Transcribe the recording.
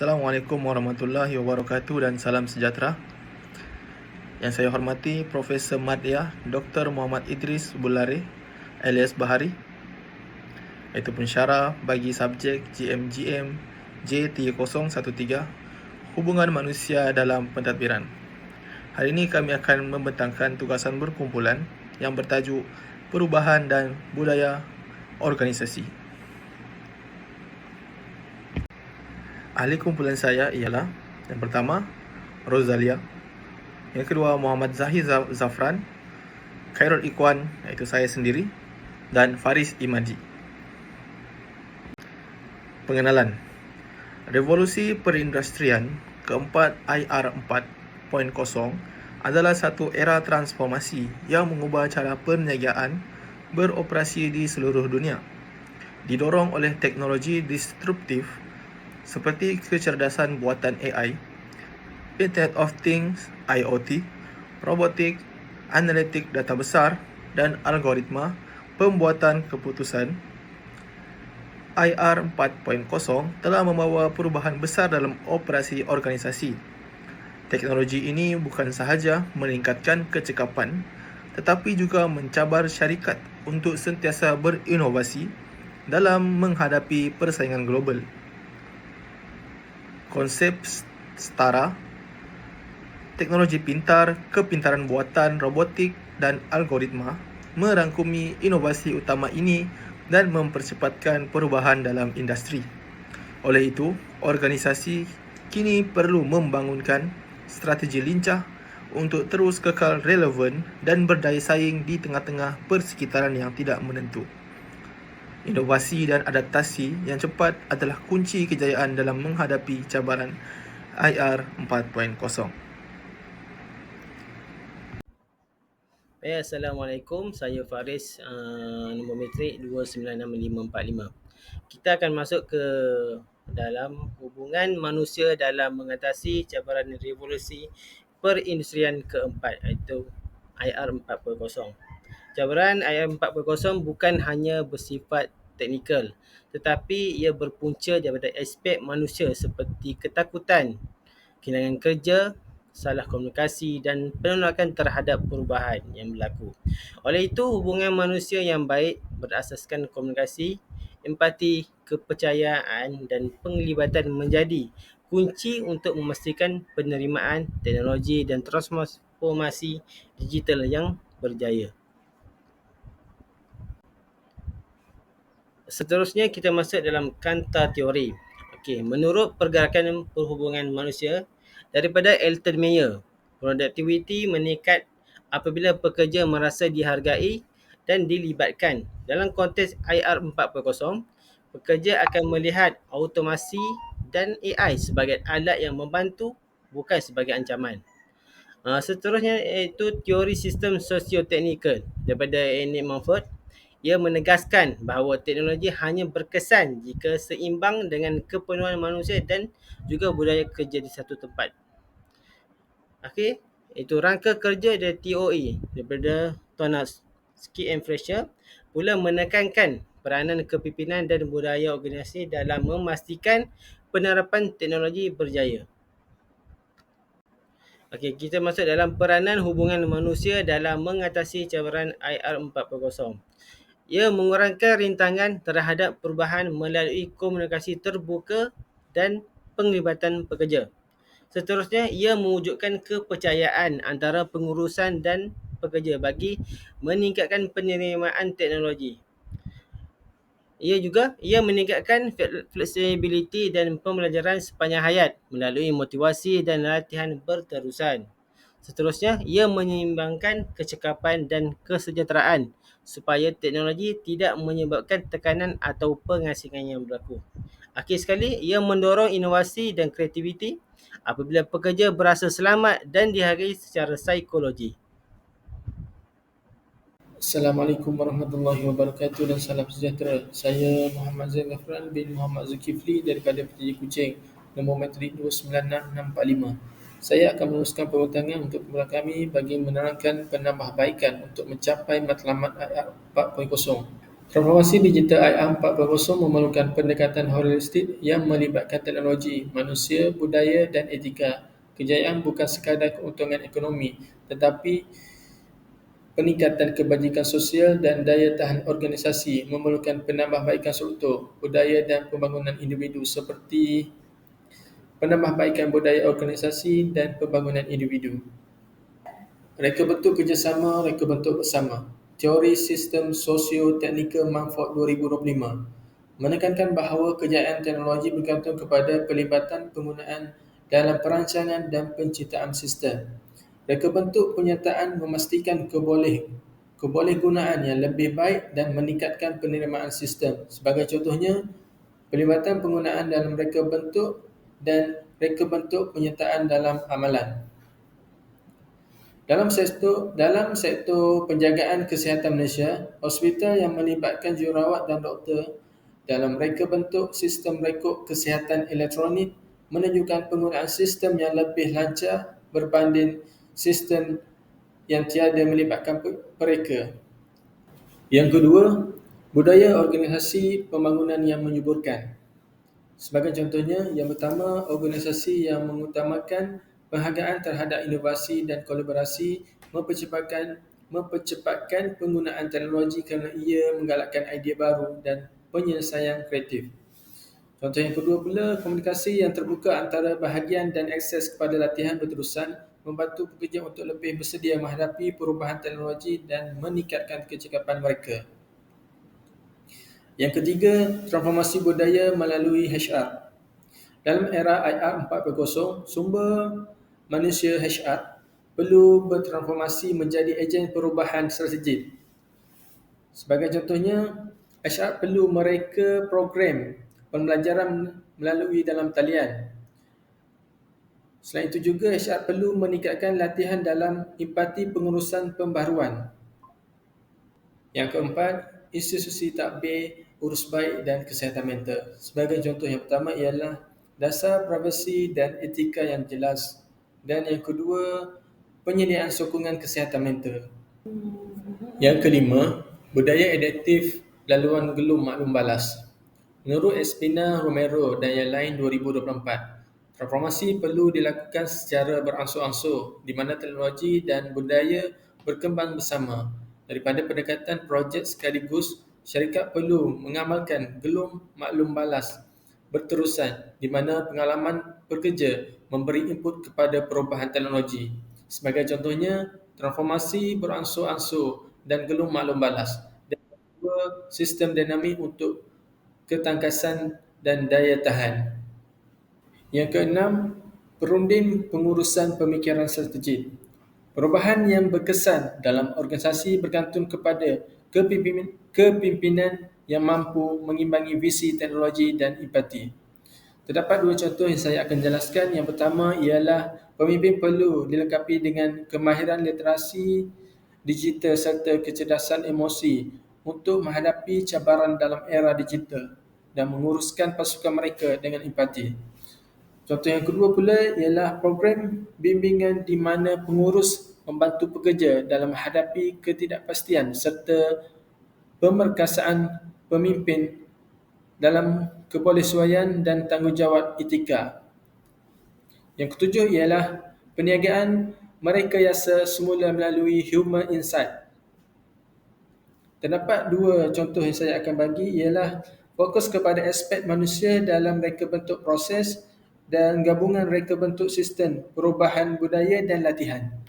Assalamualaikum warahmatullahi wabarakatuh dan salam sejahtera. Yang saya hormati Profesor Madya Dr. Muhammad Idris Bulari alias Bahari. Itu pun syarah bagi subjek GMGM J3013 Hubungan Manusia dalam Pentadbiran. Hari ini kami akan membentangkan tugasan berkumpulan yang bertajuk Perubahan dan Budaya Organisasi. Ahli kumpulan saya ialah yang pertama Rosalia, yang kedua Muhammad Zahid Zafran, Khairul Ikwan iaitu saya sendiri dan Faris Imadi. Pengenalan Revolusi perindustrian keempat IR 4.0 adalah satu era transformasi yang mengubah cara perniagaan beroperasi di seluruh dunia. Didorong oleh teknologi disruptif seperti kecerdasan buatan AI, Internet of Things IoT, robotik, analitik data besar dan algoritma pembuatan keputusan, IR 4.0 telah membawa perubahan besar dalam operasi organisasi. Teknologi ini bukan sahaja meningkatkan kecekapan tetapi juga mencabar syarikat untuk sentiasa berinovasi dalam menghadapi persaingan global konsep setara, teknologi pintar, kepintaran buatan, robotik dan algoritma merangkumi inovasi utama ini dan mempercepatkan perubahan dalam industri. Oleh itu, organisasi kini perlu membangunkan strategi lincah untuk terus kekal relevan dan berdaya saing di tengah-tengah persekitaran yang tidak menentu. Inovasi dan adaptasi yang cepat adalah kunci kejayaan dalam menghadapi cabaran IR 4.0. Eh, Assalamualaikum, saya Faris, uh, nombor metrik 296545. Kita akan masuk ke dalam hubungan manusia dalam mengatasi cabaran revolusi perindustrian keempat iaitu IR 4.0. Cabaran IR 4.0 bukan hanya bersifat teknikal tetapi ia berpunca daripada aspek manusia seperti ketakutan, kehilangan kerja, salah komunikasi dan penolakan terhadap perubahan yang berlaku. Oleh itu, hubungan manusia yang baik berasaskan komunikasi, empati, kepercayaan dan penglibatan menjadi kunci untuk memastikan penerimaan teknologi dan transformasi digital yang berjaya. Seterusnya kita masuk dalam kanta teori. Okey, menurut pergerakan perhubungan manusia daripada Elton Meyer, produktiviti meningkat apabila pekerja merasa dihargai dan dilibatkan. Dalam konteks IR 4.0, pekerja akan melihat automasi dan AI sebagai alat yang membantu bukan sebagai ancaman. Uh, seterusnya iaitu teori sistem sosioteknikal daripada Enid Mumford ia menegaskan bahawa teknologi hanya berkesan jika seimbang dengan kepenuhan manusia dan juga budaya kerja di satu tempat. Okey, itu rangka kerja dari TOE daripada Thomas Ski and Fraser pula menekankan peranan kepimpinan dan budaya organisasi dalam memastikan penerapan teknologi berjaya. Okey, kita masuk dalam peranan hubungan manusia dalam mengatasi cabaran IR 4.0 ia mengurangkan rintangan terhadap perubahan melalui komunikasi terbuka dan penglibatan pekerja. Seterusnya, ia mewujudkan kepercayaan antara pengurusan dan pekerja bagi meningkatkan penerimaan teknologi. Ia juga ia meningkatkan fleksibiliti dan pembelajaran sepanjang hayat melalui motivasi dan latihan berterusan. Seterusnya, ia menyeimbangkan kecekapan dan kesejahteraan supaya teknologi tidak menyebabkan tekanan atau pengasingan yang berlaku. Akhir sekali, ia mendorong inovasi dan kreativiti apabila pekerja berasa selamat dan dihargai secara psikologi. Assalamualaikum warahmatullahi wabarakatuh dan salam sejahtera. Saya Muhammad Zain Gafran bin Muhammad Zulkifli daripada PTJ Kuching, nombor matrik 296645. Saya akan meneruskan pembentangan untuk kumpulan kami bagi menerangkan penambahbaikan untuk mencapai matlamat ayat 4.0. Transformasi digital IA 4.0 memerlukan pendekatan holistik yang melibatkan teknologi, manusia, budaya dan etika. Kejayaan bukan sekadar keuntungan ekonomi tetapi peningkatan kebajikan sosial dan daya tahan organisasi memerlukan penambahbaikan struktur, budaya dan pembangunan individu seperti penambahbaikan budaya organisasi dan pembangunan individu. Reka bentuk kerjasama, reka bentuk bersama. Teori Sistem Sosio-Teknikal Mumford 2025 menekankan bahawa kejayaan teknologi bergantung kepada pelibatan penggunaan dalam perancangan dan penciptaan sistem. Reka bentuk penyertaan memastikan keboleh kebolehgunaan yang lebih baik dan meningkatkan penerimaan sistem. Sebagai contohnya, pelibatan penggunaan dalam reka bentuk dan reka bentuk penyertaan dalam amalan. Dalam sektor dalam sektor penjagaan kesihatan Malaysia, hospital yang melibatkan jururawat dan doktor dalam reka bentuk sistem rekod kesihatan elektronik menunjukkan penggunaan sistem yang lebih lancar berbanding sistem yang tiada melibatkan mereka. Yang kedua, budaya organisasi pembangunan yang menyuburkan. Sebagai contohnya, yang pertama, organisasi yang mengutamakan Penghargaan terhadap inovasi dan kolaborasi mempercepatkan mempercepatkan penggunaan teknologi kerana ia menggalakkan idea baru dan penyelesaian kreatif. Contoh yang kedua pula, komunikasi yang terbuka antara bahagian dan akses kepada latihan berterusan membantu pekerja untuk lebih bersedia menghadapi perubahan teknologi dan meningkatkan kecekapan mereka. Yang ketiga, transformasi budaya melalui HR. Dalam era IR 4.0, sumber manusia HR perlu bertransformasi menjadi ejen perubahan strategik. Sebagai contohnya, HR perlu mereka program pembelajaran melalui dalam talian. Selain itu juga, HR perlu meningkatkan latihan dalam empati pengurusan pembaharuan. Yang keempat, institusi takbir, urus baik dan kesihatan mental. Sebagai contoh yang pertama ialah dasar privasi dan etika yang jelas dan yang kedua, penyediaan sokongan kesihatan mental. Yang kelima, budaya adaptif laluan gelum maklum balas. Menurut Espina Romero dan yang lain 2024, transformasi perlu dilakukan secara beransur-ansur di mana teknologi dan budaya berkembang bersama. Daripada pendekatan projek sekaligus, syarikat perlu mengamalkan gelum maklum balas berterusan di mana pengalaman pekerja memberi input kepada perubahan teknologi. Sebagai contohnya, transformasi beransur-ansur dan gelum maklum balas dan dua sistem dinamik untuk ketangkasan dan daya tahan. Yang keenam, perunding pengurusan pemikiran strategik. Perubahan yang berkesan dalam organisasi bergantung kepada kepimpinan yang mampu mengimbangi visi teknologi dan empati. Terdapat dua contoh yang saya akan jelaskan. Yang pertama ialah pemimpin perlu dilengkapi dengan kemahiran literasi digital serta kecerdasan emosi untuk menghadapi cabaran dalam era digital dan menguruskan pasukan mereka dengan empati. Contoh yang kedua pula ialah program bimbingan di mana pengurus membantu pekerja dalam menghadapi ketidakpastian serta pemerkasaan pemimpin dalam kebolehsuaian dan tanggungjawab etika. Yang ketujuh ialah perniagaan mereka yasa semula melalui human insight. Terdapat dua contoh yang saya akan bagi ialah fokus kepada aspek manusia dalam reka bentuk proses dan gabungan reka bentuk sistem perubahan budaya dan latihan.